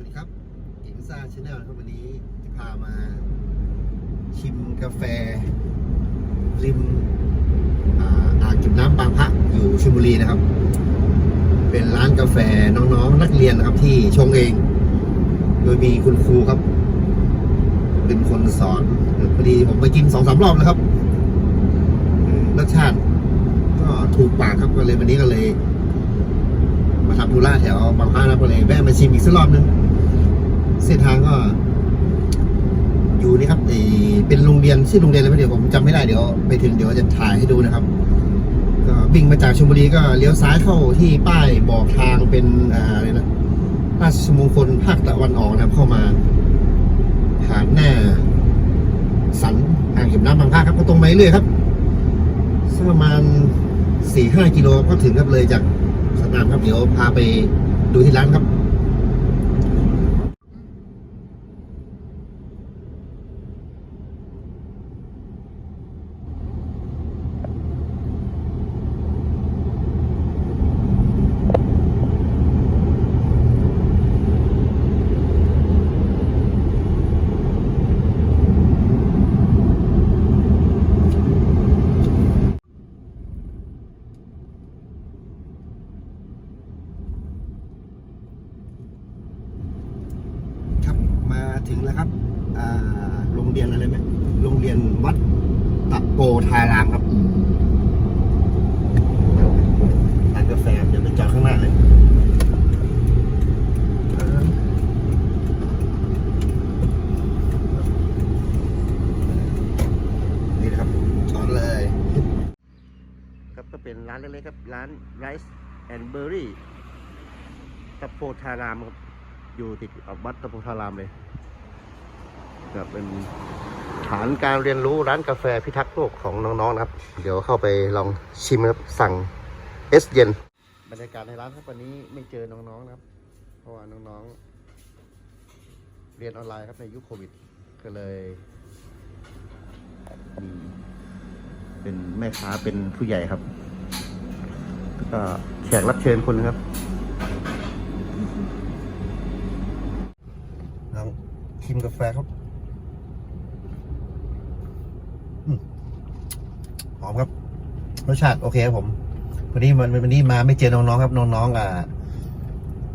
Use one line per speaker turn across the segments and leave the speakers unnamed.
วัสดีครับเก่งซ่าชาแนลครับวันนี้จะพามา ชิมกาแฟ ริมอ่าอ่างเก็บน้ำบางพระอยู่ชลบุรีนะครับ เป็นร้านกาแฟน้องๆนักเรียนนะครับ ที่ชงเอง โดยมีคุณครูครับ เป็นคนสอนพอดีผมไปกินสองสามรอบแล้วครับรสชาติ ก็ถูกปากครับก็เลยวันนี้ก็เลย มาทำธุระแถวบางพระนะก็เลยแวะมาชิมอีกสักรอบนึง ส้นทางก็ อยู่นี่ครับไอเป็นโรงเรียนชื่อโรงเรียนอะไรไม่เดี๋ยวผมจำไม่ได้เดี๋ยวไปถึงเดี๋ยวจะถ่ายให้ดูนะครับ ก็วิ่งมาจากชลบุรีก็เลี้ยวซ้ายเข้าที่ป้ายบอกทางเป็นอ่าอะไรนะราชมงคลภาคตะวันออกนะครับเข้ามาผ่านหน้าสันอ่างเก็บน้ำบางพระครับก็ตรงไปเรื่อยครับสักประมาณสี่ห้ากิโลก็ถึงครับเลยจากสนามครับเดี๋ยวพาไปดูที่ร้านครับมา ถึงแล้วครับโรงเรียนอะไรไหมโรงเรียนวัดตะโปธารามครับร้านกาแฟเดี๋ยวไปจอดข้างหน้าเลยนี่นะครับจอดเลย ครับก็เป็นร้านเล็กๆครับ ร้าน Rice and Berry ตะโพธารามครับ อยู่ติดกับวัดตะโพธารามเลย ครับเป็นฐานการเรียนรู้ร้านกาแฟพิทักษ์โลกของน้องๆนะครับ เดี๋ยวเข้าไปลองชิมครับสั่งเอสเย็น บรรยากาศในร้านครับวันนี้ไม่เจอน้องๆนะครับ เพราะว่าน้องๆ เรียนออนไลน์ครับในยุคโควิด ก็เลยมีเป็นแม่ค้าเป็นผู้ใหญ่ครับแล้วก็แขกรับเชิญคนหนึงครับลองชิมกาแฟครับอืม หอมครับรสชาติโอเคครับผม วันนี้มันวันนี้มาไม่เจอน้องๆครับ น้องๆอ่า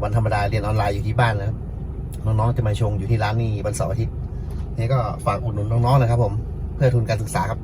วันธรรมดาเรียนออนไลน์อยู่ที่บ้านนะครับน้องๆจะมาชงอยู่ที่ร้านนี้วันเสาร์อาทิตย์นี่ก็ฝากอุดหนุนน้องๆนะครับผม เพื่อทุนการศึกษาครับ